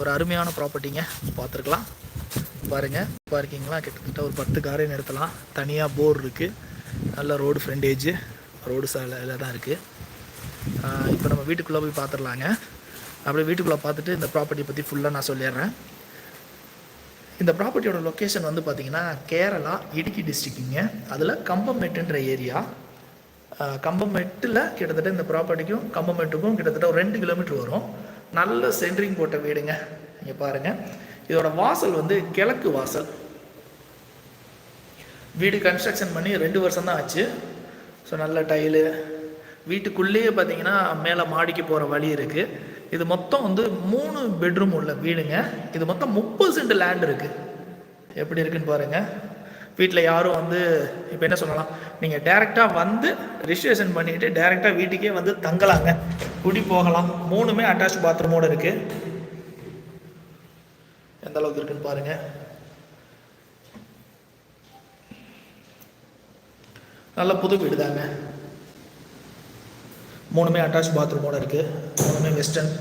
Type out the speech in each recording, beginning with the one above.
ஒரு அருமையான ப்ராப்பர்ட்டிங்க பார்த்துருக்கலாம். பாருங்க. பார்க்கிங்லாம் கிட்டத்தட்ட ஒரு பத்து காரை நிறுத்தலாம். தனியாக போர் இருக்குது நல்ல ரோடு ஃப்ரெண்டேஜு ரோடு சாலையில் தான் இருக்குது இப்போ நம்ம வீட்டுக்குள்ளே போய் பார்த்துடலாங்க. அப்படியே வீட்டுக்குள்ளே பார்த்துட்டு இந்த ப்ராப்பர்ட்டியை பற்றி ஃபுல்லாக நான் சொல்லிடுறேன். இந்த ப்ராப்பர்ட்டியோட லொக்கேஷன் வந்து பார்த்தீங்கன்னா கேரளா இடுக்கி டிஸ்ட்ரிக்ட்டுங்க அதில் கம்பமெட்டுன்ற ஏரியா கம்பமெட்டில் கிட்டத்தட்ட இந்த ப்ராப்பர்ட்டிக்கும் கம்பமெட்டுக்கும் கிட்டத்தட்ட ஒரு ரெண்டு கிலோமீட்டர் வரும். நல்ல சென்ட்ரிங் போட்ட வீடுங்க. இங்கே பாருங்கள் இதோட வாசல் வந்து கிழக்கு வாசல். வீடு கன்ஸ்ட்ரக்ஷன் பண்ணி ரெண்டு வருஷம் தான் ஆச்சு. ஸோ நல்ல டைலு வீட்டுக்குள்ளேயே பார்த்தீங்கன்னா மேலே மாடிக்கு போகிற வழி இருக்குது இது மொத்தம் வந்து மூணு பெட்ரூம் உள்ள வீடுங்க. இது மொத்தம் முப்பது சென்ட் லேண்ட் இருக்குது எப்படி இருக்குன்னு பாருங்கள் வீட்டில் யாரும் வந்து இப்போ என்ன சொல்லலாம்? நீங்கள் டேரெக்டாக வந்து ரிஜிஸ்ட்ரேஷன் பண்ணிவிட்டு டேரெக்டாக வீட்டுக்கே வந்து தங்கலாங்க. குடி போகலாம். மூணுமே அட்டாச் பாத்ரூமோடு இருக்குது எந்த அளவுக்கு இருக்குன்னு பாருங்கள் நல்ல புது வீடு தாங்க மூணுமே அட்டாச் பாத்ரூமோட இருக்கு. மூணுமே வெஸ்டர்ன்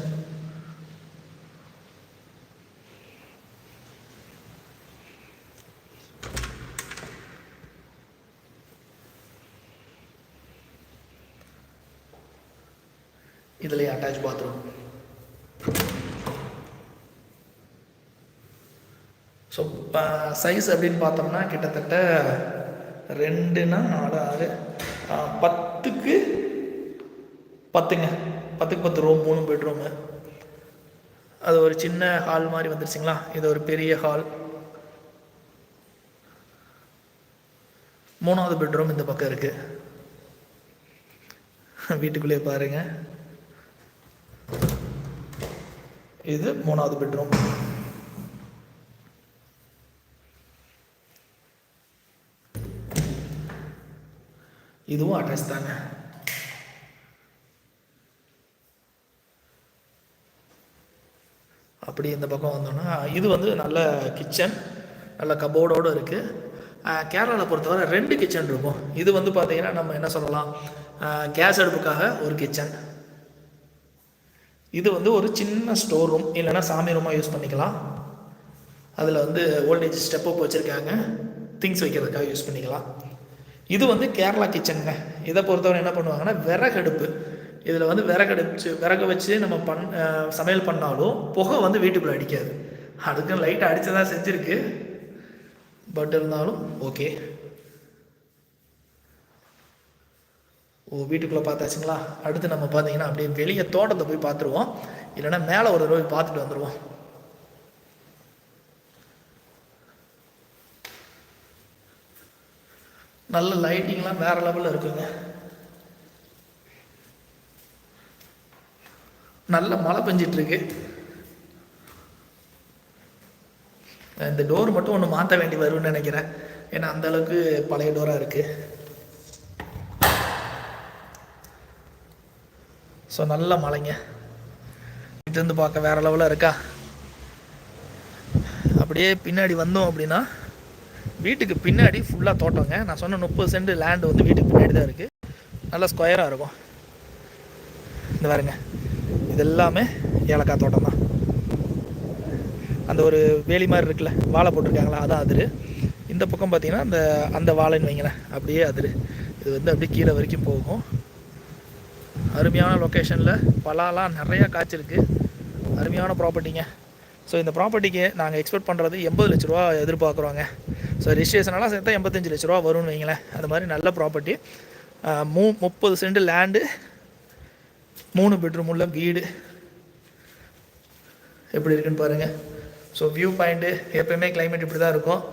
இதுலேயே அட்டாச் பாத்ரூம் ஸோ சைஸ் அப்படின்னு பார்த்தோம்னா கிட்டத்தட்ட ரெண்டுனா நாலு ஆறு பத்துக்கு பத்துங்க. பத்துக்கு பத்து ரூம் மூணு பெட்ரூமு அது ஒரு சின்ன ஹால் மாதிரி வந்துருச்சுங்களா? இது ஒரு பெரிய ஹால் மூணாவது பெட்ரூம் இந்த பக்கம் இருக்குது வீட்டுக்குள்ளேயே பாருங்கள் இது மூணாவது பெட்ரூம் இதுவும் அட்டாச் தாங்க. அப்படி இந்த பக்கம் வந்தோம்னா இது வந்து நல்ல கிச்சன் நல்ல கபோர்டோடு இருக்குது கேரளாவில் பொறுத்தவரை ரெண்டு கிச்சன் இருக்கும். இது வந்து பார்த்தீங்கன்னா நம்ம என்ன சொல்லலாம்? கேஸ் அடுப்புக்காக ஒரு கிச்சன் இது வந்து ஒரு சின்ன ஸ்டோர் ரூம் இல்லைனா சாமி ரூமாக யூஸ் பண்ணிக்கலாம். அதில் வந்து ஓல்டேஜ் ஸ்டெப் அப் வச்சுருக்காங்க. திங்ஸ் வைக்கிறதுக்காக யூஸ் பண்ணிக்கலாம். இது வந்து கேரளா கிச்சனுங்க இதை பொறுத்தவரை என்ன பண்ணுவாங்கன்னா விறகடுப்பு இதில் வந்து விறகடுச்சு விறகு வச்சு நம்ம பண் சமையல் பண்ணாலும் புகை வந்து வீட்டுக்குள்ளே அடிக்காது. அதுக்கும் லைட்டாக தான் செஞ்சுருக்கு. பட் இருந்தாலும் ஓகே ஓ வீட்டுக்குள்ளே பார்த்தாச்சுங்களா? அடுத்து நம்ம பார்த்தீங்கன்னா அப்படியே வெளியே தோட்டத்தை போய் பார்த்துருவோம். இல்லைன்னா மேலே ஒரு தடவை பார்த்துட்டு வந்துடுவோம் நல்ல லைட்டிங்லாம் வேற லெவலில் இருக்குங்க. நல்ல மழை பெஞ்சிட்டு இருக்கு இந்த டோர் மட்டும் ஒன்று மாற்ற வேண்டி வரும்னு நினைக்கிறேன். ஏன்னா அந்த அளவுக்கு பழைய டோராக இருக்குது ஸோ நல்ல மலைங்க. இருந்து பார்க்க வேற லெவலில் இருக்கா? அப்படியே பின்னாடி வந்தோம் அப்படின்னா வீட்டுக்கு பின்னாடி ஃபுல்லாக தோட்டங்க. நான் சொன்ன முப்பது சென்ட் லேண்டு வந்து வீட்டுக்கு பின்னாடி தான் இருக்குது நல்லா ஸ்கொயராக இருக்கும். இந்த பாருங்க. இது எல்லாமே ஏலக்காய் தோட்டம் தான். அந்த ஒரு வேலி மாதிரி இருக்குல்ல வாழை போட்டிருக்காங்களா அதான் அதிரு. இந்த பக்கம் பார்த்தீங்கன்னா அந்த அந்த வாழைன்னு வைங்களேன் அப்படியே அதிரு. இது வந்து அப்படியே கீழே வரைக்கும் போகும். அருமையான லொக்கேஷனில் பலாலாம் நிறையா காய்ச்சிருக்கு. அருமையான ப்ராப்பர்ட்டிங்க ஸோ இந்த ப்ராப்பர்ட்டிக்கு நாங்கள் எக்ஸ்பெக்ட் பண்ணுறது எண்பது லட்ச ரூபா எதிர்பார்க்குறோங்க. ஸோ ரிஜிஸ்ட்ரேஷனெல்லாம் சேர்த்தா எண்பத்தஞ்சு லட்ச ரூபா வரும்னு வைங்களேன். அது மாதிரி நல்ல ப்ராப்பர்ட்டி மூ முப்பது சென்ட் லேண்டு மூணு பெட்ரூம் உள்ள வீடு. எப்படி இருக்குன்னு பாருங்கள் ஸோ வியூ பாயிண்ட்டு எப்பயுமே கிளைமேட் இப்படி தான் இருக்கும்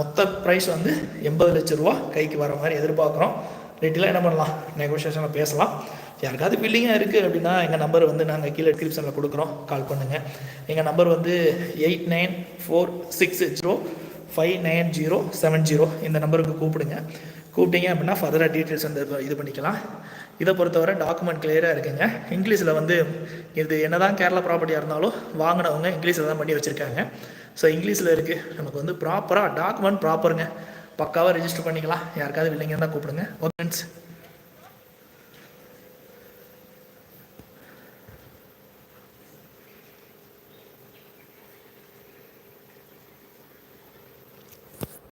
மொத்த ப்ரைஸ் வந்து எண்பது லட்ச ரூபா கைக்கு வர மாதிரி எதிர்பார்க்குறோம். ரேட்டெலாம் என்ன பண்ணலாம்? நெகோஷியேஷனில் பேசலாம். யாருக்காவது பில்லிங்காக இருக்குது அப்படின்னா எங்கள் நம்பர் வந்து நாங்கள் கீழே டிஸ்கிரிப்ஷனில் கொடுக்குறோம். கால் பண்ணுங்கள் எங்கள் நம்பர் வந்து eight nine four six zero five nine zero seven zero இந்த நம்பருக்கு கூப்பிடுங்க. கூப்பிட்டீங்க அப்படின்னா ஃபர்தராக டீட்டெயில்ஸ் வந்து இது பண்ணிக்கலாம். இதை பொறுத்தவரை டாக்குமெண்ட் கிளியராக இருக்குங்க. இங்கிலீஷில் வந்து இது என்ன தான் கேரளா ப்ராப்பர்ட்டியாக இருந்தாலும் வாங்கினவங்க இங்கிலீஷில் தான் பண்ணி வச்சுருக்காங்க. ஸோ இங்கிலீஷில் இருக்குது நமக்கு வந்து ப்ராப்பராக டாக்குமெண்ட் ப்ராப்பருங்க பக்காவாக ரெஜிஸ்டர் பண்ணிக்கலாம். யாருக்காவது இல்லைங்க தான் கூப்பிடுங்க. Okay friends